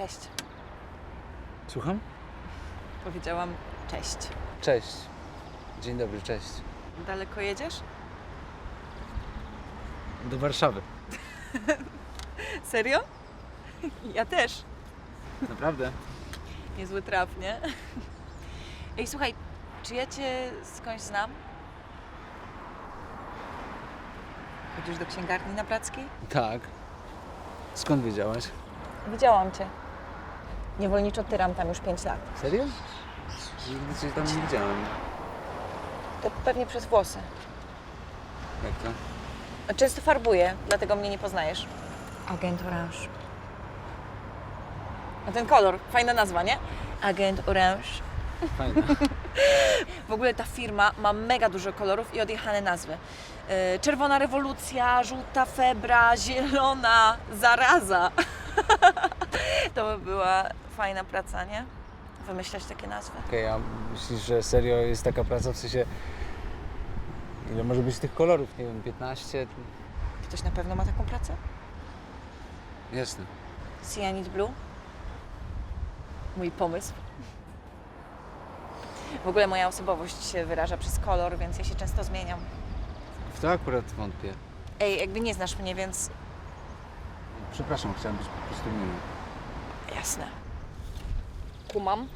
Cześć. Słucham? Powiedziałam cześć. Cześć. Dzień dobry, cześć. Daleko jedziesz? Do Warszawy. Serio? Ja też. Naprawdę? Niezły traf, nie? Ej, słuchaj, czy ja cię skądś znam? Chodzisz do księgarni na Prackiej? Tak. Skąd wiedziałaś? Widziałam cię. Niewolniczo tyram tam już 5 lat. Serio? Nigdy cię tam nie widziałem. To pewnie przez włosy. Jak to? Często farbuję, dlatego mnie nie poznajesz. Agent Orange. A ten kolor, fajna nazwa, nie? Agent Orange. Fajne. W ogóle ta firma ma mega dużo kolorów i odjechane nazwy. Yy, Czerwona rewolucja, żółta febra, zielona zaraza. to by była fajna praca, nie? Wymyślać takie nazwy. Okej, a myślisz, że serio jest taka praca w sensie... Ile może być tych kolorów? Nie wiem, 15? Ktoś na pewno ma taką pracę? Jasne. Cyanide Blue? Mój pomysł. W ogóle moja osobowość się wyraża przez kolor, więc ja się często zmieniam. W to akurat wątpię. Ej, jakby nie znasz mnie, więc Przepraszam, chciałem być po prostu miły. jasne. Kumam.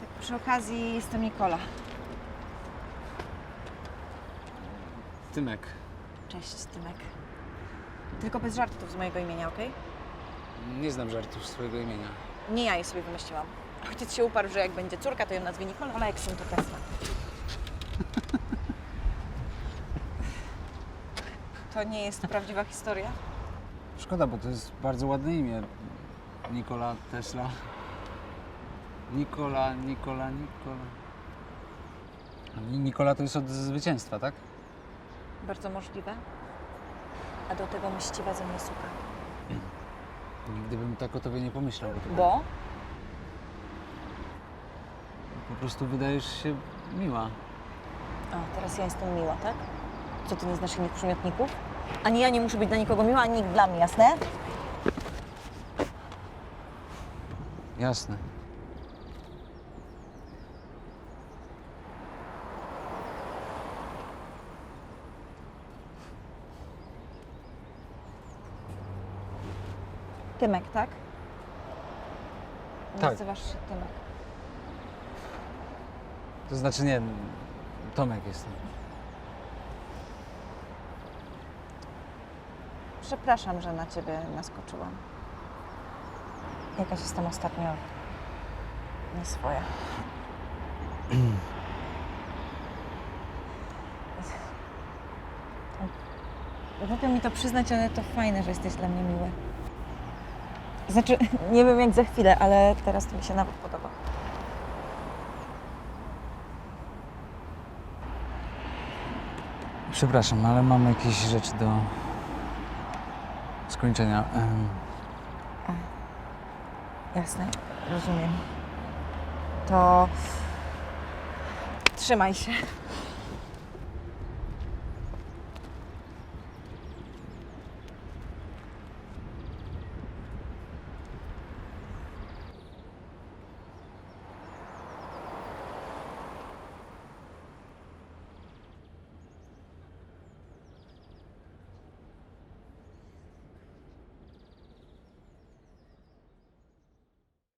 Tak, przy okazji jestem Nikola. Tymek. Cześć, Tymek. Tylko bez żartów z mojego imienia, okej? Nie znam żartów swojego imienia. Nie ja je sobie wymyśliłam. Ojciec się uparł, że jak będzie córka, to ją nazwie Nikola, ale jak syn to Tesla. To nie jest prawdziwa historia? Szkoda, bo to jest bardzo ładne imię. Nikola Tesla. Nikola, Nikola, Nikola. Ni- Nikola to jest od zwycięstwa, tak? Bardzo możliwe. A do tego mściwa ze mnie suka. Nigdy bym tak o tobie nie pomyślał. Bo po prostu wydajesz się miła. O, teraz ja jestem miła, tak? Co, ty nie znasz innych przymiotników? Ani ja nie muszę być dla nikogo miła, ani nikt dla mnie, jasne? Jasne. Tymek, tak? Tak. Nazywasz się Tymek. To znaczy nie, Tomek jestem. Przepraszam, że na ciebie naskoczyłam. Jakaś jestem ostatnio nie swoja. Głupio mi to przyznać, ale to fajne, że jesteś dla mnie miły. Znaczy, nie wiem jak za chwilę, ale teraz to mi się nawet podoba. Przepraszam, ale mam jakieś rzeczy do skończenia. Em, Jasne, rozumiem. To trzymaj się.